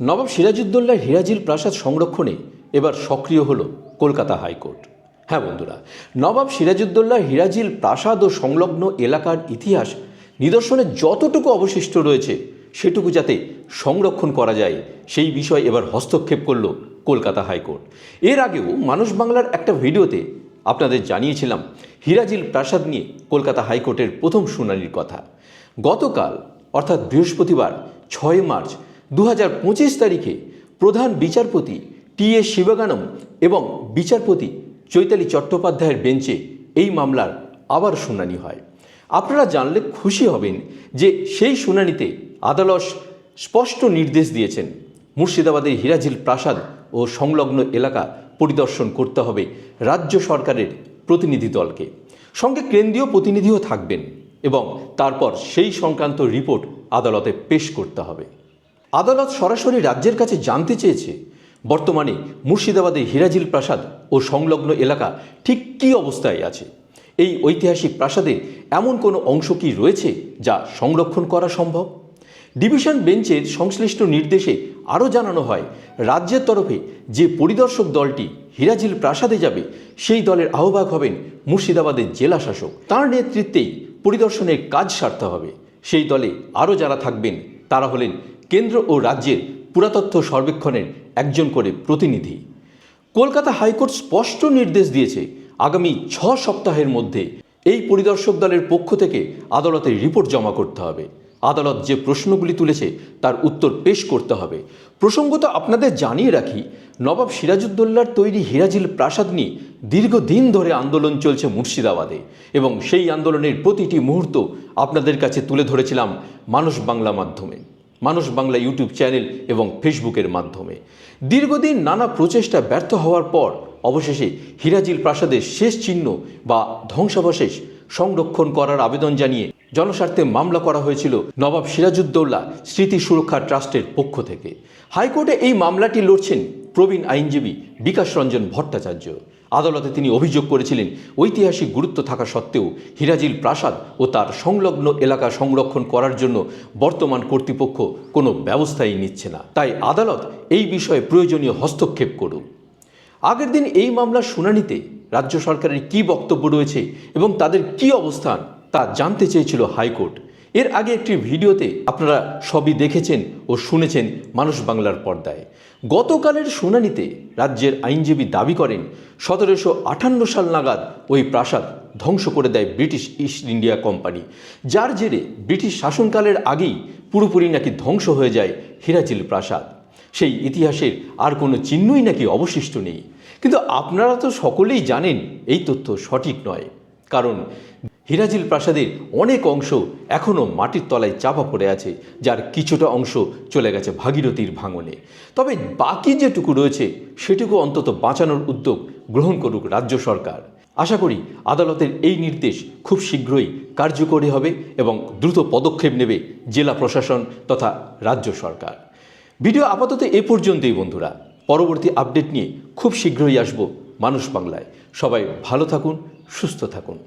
নবাব সিরাজউদ্দৌলার হিরাজিল প্রাসাদ সংরক্ষণে এবার সক্রিয় হল কলকাতা হাইকোর্ট। হ্যাঁ বন্ধুরা, নবাব সিরাজউদ্দৌলার হিরাজিল প্রাসাদ ও সংলগ্ন এলাকার ইতিহাস নিদর্শনে যতটুকু অবশিষ্ট রয়েছে, সেটুকু যাতে সংরক্ষণ করা যায়, সেই বিষয় এবার হস্তক্ষেপ করল কলকাতা হাইকোর্ট। এর আগেও মানুষ বাংলার একটা ভিডিওতে আপনাদের জানিয়েছিলাম হিরাজিল প্রাসাদ নিয়ে কলকাতা হাইকোর্টের প্রথম শুনানির কথা। গতকাল, অর্থাৎ বৃহস্পতিবার, ছয় মার্চ দু হাজার পঁচিশ তারিখে প্রধান বিচারপতি টি এ শিবগানম এবং বিচারপতি চৈতালি চট্টোপাধ্যায়ের বেঞ্চে এই মামলার আবার শুনানি হয়। আপনারা জানলে খুশি হবেন যে সেই শুনানিতে আদালত স্পষ্ট নির্দেশ দিয়েছেন। মুর্শিদাবাদের হিরাজিল প্রাসাদ ও সংলগ্ন এলাকা পরিদর্শন করতে হবে রাজ্য সরকারের প্রতিনিধি দলকে। সঙ্গে কেন্দ্রীয় প্রতিনিধিও থাকবেন এবং তারপর সেই সংক্রান্ত রিপোর্ট আদালতে পেশ করতে হবে। আদালত সরাসরি রাজ্যের কাছে জানতে চেয়েছে, বর্তমানে মুর্শিদাবাদের হিরাজিল প্রাসাদ ও সংলগ্ন এলাকা ঠিক কী অবস্থায় আছে? এই ঐতিহাসিক প্রাসাদে এমন কোনো অংশ কি রয়েছে যা সংরক্ষণ করা সম্ভব? ডিভিশন বেঞ্চের সংশ্লিষ্ট নির্দেশে আরও জানানো হয়, রাজ্যের তরফে যে পরিদর্শক দলটি হিরাজিল প্রাসাদে যাবে, সেই দলের আহ্বায়ক হবেন মুর্শিদাবাদের জেলা শাসক। তাঁর নেতৃত্বেই পরিদর্শনের কাজ সারতে হবে। সেই দলে আরও যারা থাকবেন, তারা হলেন কেন্দ্র ও রাজ্যের পুরাতত্ত্ব সর্বেক্ষণের একজন করে প্রতিনিধি। কলকাতা হাইকোর্ট স্পষ্ট নির্দেশ দিয়েছে আগামী ছ সপ্তাহের মধ্যে এই পরিদর্শক দলের পক্ষ থেকে আদালতে রিপোর্ট জমা করতে হবে। আদালত যে প্রশ্নগুলি তুলেছে তার উত্তর পেশ করতে হবে। প্রসঙ্গত আপনাদের জানিয়ে রাখি, নবাব সিরাজউদ্দৌলার তৈরি হিরাজিল প্রাসাদ নিয়ে দীর্ঘদিন ধরে আন্দোলন চলছে মুর্শিদাবাদে এবং সেই আন্দোলনের প্রতিটি মুহূর্ত আপনাদের কাছে তুলে ধরেছিলাম মানুষ বাংলা মাধ্যমে। মানুষ বাংলা ইউটিউব চ্যানেল এবং ফেসবুকের মাধ্যমে। দীর্ঘদিন নানা প্রচেষ্টা ব্যর্থ হওয়ার পর অবশেষে হিরাজিল প্রাসাদের শেষ চিহ্ন বা ধ্বংসাবশেষ সংরক্ষণ করার আবেদন জানিয়ে জনস্বার্থে মামলা করা হয়েছিল নবাব সিরাজউদ্দৌলা স্মৃতি সুরক্ষা ট্রাস্টের পক্ষ থেকে। হাইকোর্টে এই মামলাটি লড়ছেন প্রবীণ আইনজীবী বিকাশ রঞ্জন ভট্টাচার্য। আদালতে তিনি অভিযোগ করেছিলেন, ঐতিহাসিক গুরুত্ব থাকা সত্ত্বেও হিরাজিল প্রাসাদ ও তার সংলগ্ন এলাকা সংরক্ষণ করার জন্য বর্তমান কর্তৃপক্ষ কোনো ব্যবস্থাই নিচ্ছে না। তাই আদালত এই বিষয়ে প্রয়োজনীয় হস্তক্ষেপ করুক। আগের দিন এই মামলার শুনানিতে রাজ্য সরকারের কী বক্তব্য রয়েছে এবং তাদের কী অবস্থান তা জানতে চেয়েছিল হাইকোর্ট। এর আগে একটি ভিডিওতে আপনারা সবই দেখেছেন ও শুনেছেন মানুষ বাংলার পর্দায়। গতকালের শুনানিতে রাজ্যের আইনজীবী দাবি করেন, সতেরোশো আটান্ন সাল নাগাদ ওই প্রাসাদ ধ্বংস করে দেয় ব্রিটিশ ইস্ট ইন্ডিয়া কোম্পানি। যার জেরে ব্রিটিশ শাসনকালের আগেই পুরোপুরি নাকি ধ্বংস হয়ে যায় হিরাজিল প্রাসাদ। সেই ইতিহাসের আর কোনো চিহ্নই নাকি অবশিষ্ট নেই। কিন্তু আপনারা তো সকলেই জানেন এই তথ্য সঠিক নয়। কারণ হিরাজিল প্রাসাদের অনেক অংশ এখনও মাটির তলায় চাপা পড়ে আছে, যার কিছুটা অংশ চলে গেছে ভাগীরথীর ভাঙনে। তবে বাকি যেটুকু রয়েছে, সেটুকু অন্তত বাঁচানোর উদ্যোগ গ্রহণ করুক রাজ্য সরকার। আশা করি আদালতের এই নির্দেশ খুব শীঘ্রই কার্যকরী হবে এবং দ্রুত পদক্ষেপ নেবে জেলা প্রশাসন তথা রাজ্য সরকার। ভিডিও আপাতত এ পর্যন্তই বন্ধুরা। পরবর্তী আপডেট নিয়ে খুব শীঘ্রই আসব মানুষ বাংলায়। সবাই ভালো থাকুন, সুস্থ থাকুন।